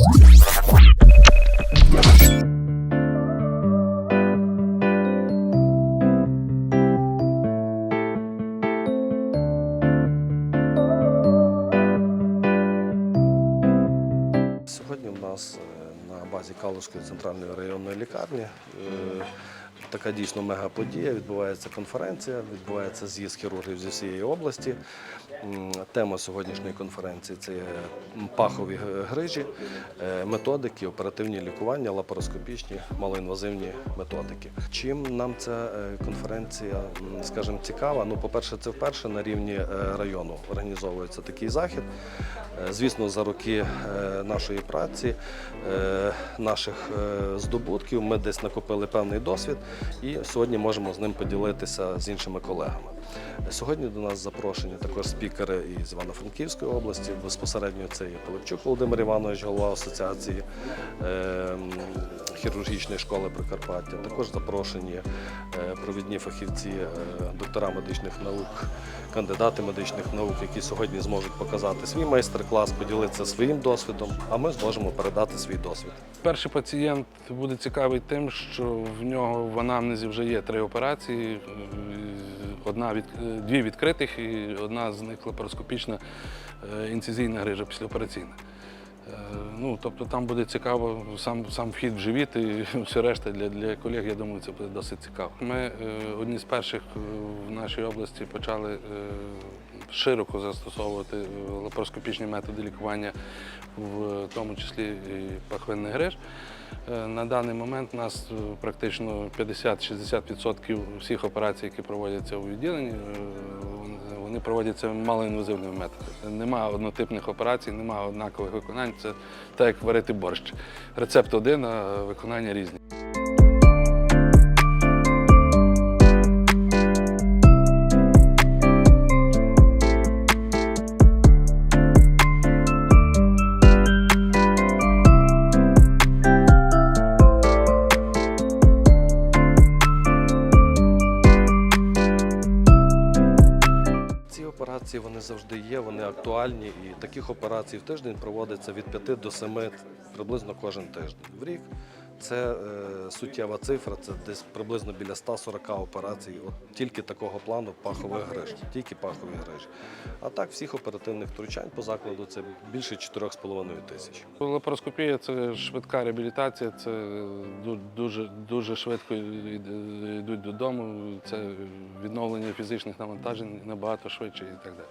Сьогодні в нас е, на базі Калузької центральної районної лікарні е, така дійсно мегаподія. Відбувається конференція, відбувається з'їзд хірургів зі всієї області. Тема сьогоднішньої конференції це пахові грижі, е, методики, оперативні лікування, лапароскопічні, малоінвазивні методики. Чим нам ця е, конференція, скажімо, цікава? Ну, по-перше, це вперше на рівні е, району організовується такий захід. Звісно, за роки нашої праці, наших здобутків, ми десь накопили певний досвід і сьогодні можемо з ним поділитися з іншими колегами. Сьогодні до нас запрошені також спікери із Івано-Франківської області. Безпосередньо це є Пилипчук Володимир Іванович, голова асоціації е, м, хірургічної школи Прикарпаття. Також запрошені е, провідні фахівці, е, доктора медичних наук, кандидати медичних наук, які сьогодні зможуть показати свій майстер-клас, поділитися своїм досвідом, а ми зможемо передати свій досвід. Перший пацієнт буде цікавий тим, що в нього в анамнезі вже є три операції, е, одна від, дві відкритих і одна з них лапароскопічна інцизійна грижа післяопераційна. Ну, тобто там буде цікаво сам, сам вхід в живіт і все решта для, для колег, я думаю, це буде досить цікаво. Ми е, одні з перших е, в нашій області почали е, широко застосовувати е, лапароскопічні методи лікування, в тому числі і пахвинний гриж. Е, На даний момент у нас практично 50-60% всіх операцій, які проводяться у відділенні, вони- проводяться малоінвазивними методами. Нема однотипних операцій, нема однакових виконань. Це так, як варити борщ. Рецепт один, а виконання різні. Операції вони завжди є, вони актуальні, і таких операцій в тиждень проводиться від 5 до 7 приблизно кожен тиждень. В рік це е, суттєва цифра, це десь приблизно біля 140 операцій, от тільки такого плану пахових гриж, тільки пахові грижі. А так всіх оперативних втручань по закладу це більше 4,5 тисяч. Лапароскопія це швидка реабілітація, це дуже, дуже швидко йдуть додому. Це відновлення фізичних навантажень набагато швидше і так далі.